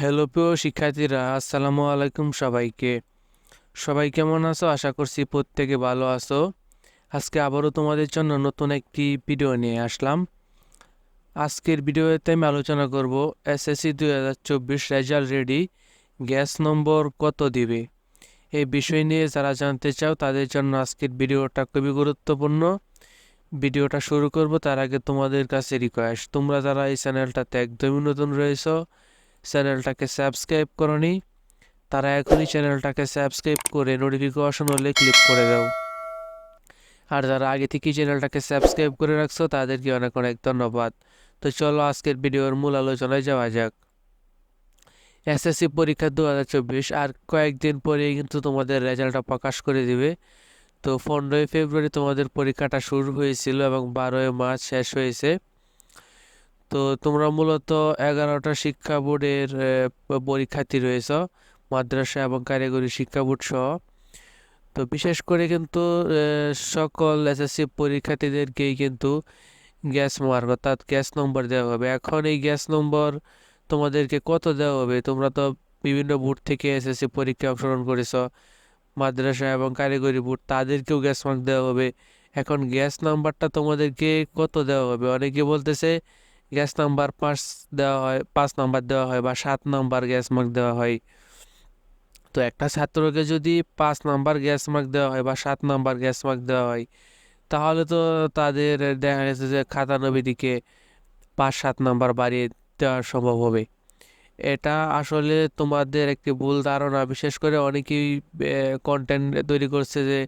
Hello প্রিয় শিক্ষার্থীরা, আসসালামু আলাইকুম সবাইকে। সবাই কেমন আছো? আশা করছি প্রত্যেকে ভালো আছো। আজকে আবারও তোমাদের জন্য নতুন একটি ভিডিও নিয়ে আসলাম। আজকের ভিডিওতে আমি আলোচনা করব এসএসসি দুই হাজার চব্বিশ রেজাল্ট রেডি, গ্যাস নম্বর কত দিবে? এই বিষয় নিয়ে যারা জানতে চাও, তাদের জন্য আজকের ভিডিওটা খুবই গুরুত্বপূর্ণ। ভিডিওটা শুরু করব তার আগে তোমাদের কাছে রিকোয়েস্ট তোমরা যারা এই চ্যানেলটাতে একদমই নতুন রয়েছো চ্যানেলটাকে সাবস্ক্রাইব করনি, তারা এখনই চ্যানেলটাকে সাবস্ক্রাইব করে নোটিফিকেশন হলে ক্লিক করে দাও। আর যারা আগে থেকেই চ্যানেলটাকে সাবস্ক্রাইব করে রাখছো, তাদেরকে অনেক অনেক ধন্যবাদ। তো চলো আজকের ভিডিওর মূল আলোচনায় যাওয়া যাক। এসএসসি পরীক্ষা দু হাজার চব্বিশ, আর কয়েকদিন পরেই কিন্তু তোমাদের রেজাল্টটা প্রকাশ করে দিবে। তো পনেরোই ফেব্রুয়ারি তোমাদের পরীক্ষাটা শুরু হয়েছিল এবং বারোই মার্চ শেষ হয়েছে। তো তোমরা মূলত এগারোটা শিক্ষা বোর্ডের পরীক্ষার্থী রয়েছ, মাদ্রাসা এবং কারিগরি শিক্ষা বোর্ড সহ। তো বিশেষ করে কিন্তু সকল এসএসসি পরীক্ষার্থীদেরকেই কিন্তু গ্যাস মার্ক অর্থাৎ গ্যাস নম্বর দেওয়া হবে। এখন এই গ্যাস নম্বর তোমাদেরকে কত দেওয়া হবে? তোমরা তো বিভিন্ন বোর্ড থেকে এসএসসি পরীক্ষায় অংশগ্রহণ করেছ, মাদ্রাসা এবং কারিগরি বোর্ড, তাদেরকেও গ্যাস মার্ক দেওয়া হবে। এখন গ্যাস নাম্বারটা তোমাদেরকে কত দেওয়া হবে? অনেকে বলতেছে গ্যাস নাম্বার পাঁচ দেওয়া হয়, পাঁচ নাম্বার দেওয়া হয় বা সাত নাম্বার গ্যাস মার্ক দেওয়া হয়। তো একটা ছাত্রকে যদি পাঁচ নাম্বার গ্যাস মার্ক দেওয়া হয় বা সাত নাম্বার গ্যাস মার্ক দেওয়া হয়, তাহলে তো তাদের দেখা গেছে যে খাতানবিদিকে পাঁচ, সাত নাম্বার বাড়িয়ে দেওয়া সম্ভব হবে। এটা আসলে তোমাদের একটি ভুল ধারণা। বিশেষ করে অনেকেই কন্টেন্ট তৈরি করছে যে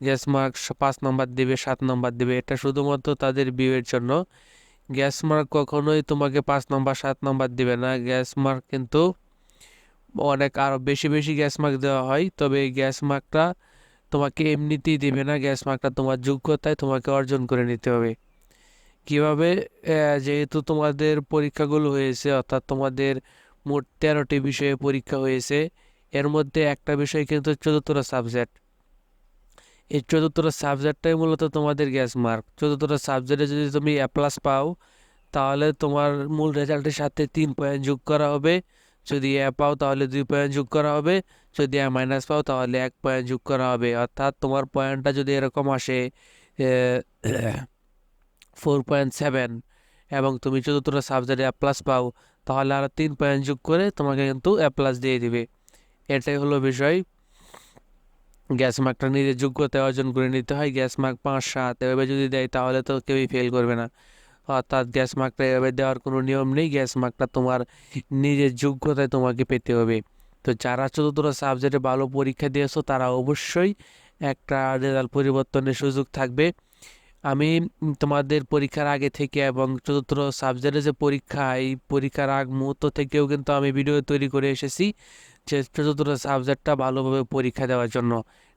গ্যাস মার্ক পাঁচ নাম্বার দেবে, সাত নাম্বার দেবে। এটা শুধুমাত্র তাদের বিয়ের জন্য। গ্যাস মার্ক কখনোই তোমাকে পাঁচ নম্বর, সাত নম্বর দিবে না। গ্যাস মার্ক কিন্তু অনেক আরও বেশি বেশি গ্যাস মার্ক দেওয়া হয়। তবে এই গ্যাস মার্কটা তোমাকে এমনিতেই দেবে না। গ্যাস মার্কটা তোমার যোগ্যতায় তোমাকে অর্জন করে নিতে হবে। কীভাবে? যেহেতু তোমাদের পরীক্ষাগুলো হয়েছে, অর্থাৎ তোমাদের মোট তেরোটি বিষয়ে পরীক্ষা হয়েছে, এর মধ্যে একটা বিষয় কিন্তু চতুর্থ সাবজেক্ট এই চতুর্থটা সাবজেক্টটাই মূলত তোমাদের গ্যাস মার্ক চতুর্থটা সাবজেক্টে যদি তুমি এ প্লাস পাও, তাহলে তোমার মূল রেজাল্টের সাথে তিন পয়েন্ট যোগ করা হবে। যদি এ পাও, তাহলে দুই পয়েন্ট যোগ করা হবে। যদি এ মাইনাস পাও, তাহলে এক পয়েন্ট যোগ করা হবে। অর্থাৎ তোমার পয়েন্টটা যদি এরকম আসে ফোর পয়েন্ট সেভেন এবং তুমি চতুর্থটা সাবজেক্টে এ প্লাস পাও, তাহলে আরও তিন পয়েন্ট যোগ করে তোমাকে কিন্তু এ প্লাস দিয়ে দিবে। এটাই হলো বিষয়। গ্যাস মার্কটা নিজের যোগ্যতা অর্জন করে নিতে হয়, গ্যাস মার্ক পাঁচ সাত এভাবে যদি দেয় তাহলে তো কেউই ফেল করবে না। অর্থাৎ গ্যাস মার্কটা এভাবে দেওয়ার কোনো নিয়ম নেই, গ্যাস মার্কটা তোমার নিজের যোগ্যতায় তোমাকে পেতে হবে। তো যারা চতুর্থ সাবজেক্টে ভালো পরীক্ষা দিয়েছ, তারা অবশ্যই একটা রেজাল্ট পরিবর্তনের সুযোগ থাকবে। আমি তোমাদের পরীক্ষার আগে থেকে এবং চতুর্থ সাবজেক্টে যে পরীক্ষা, এই পরীক্ষার আগ মুহূর্ত থেকেও কিন্তু আমি ভিডিও তৈরি করে এসেছি। চতুর্থ সাবজেক্টটা ভালোভাবে পরীক্ষা দেওয়ার জন্য।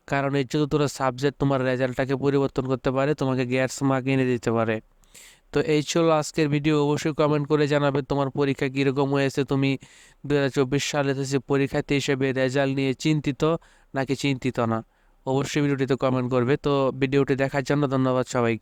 কারণ এই চতুর্থ সাবজেক্ট তোমার রেজাল্টটাকে পরিবর্তন করতে পারে, তোমাকে গ্যাস মার্ক এনে দিতে পারে। তো এই ছিল আজকের ভিডিও অবশ্যই কমেন্ট করে জানাবে তোমার পরীক্ষা কীরকম হয়েছে। তুমি দু হাজার চব্বিশ সালে এসেছে পরীক্ষার্থী হিসেবে রেজাল্ট নিয়ে চিন্তিত, নাকি চিন্তিত না? অবশ্যই ভিডিওটিতে কমেন্ট করবে। তো ভিডিওটি দেখার জন্য ধন্যবাদ সবাইকে।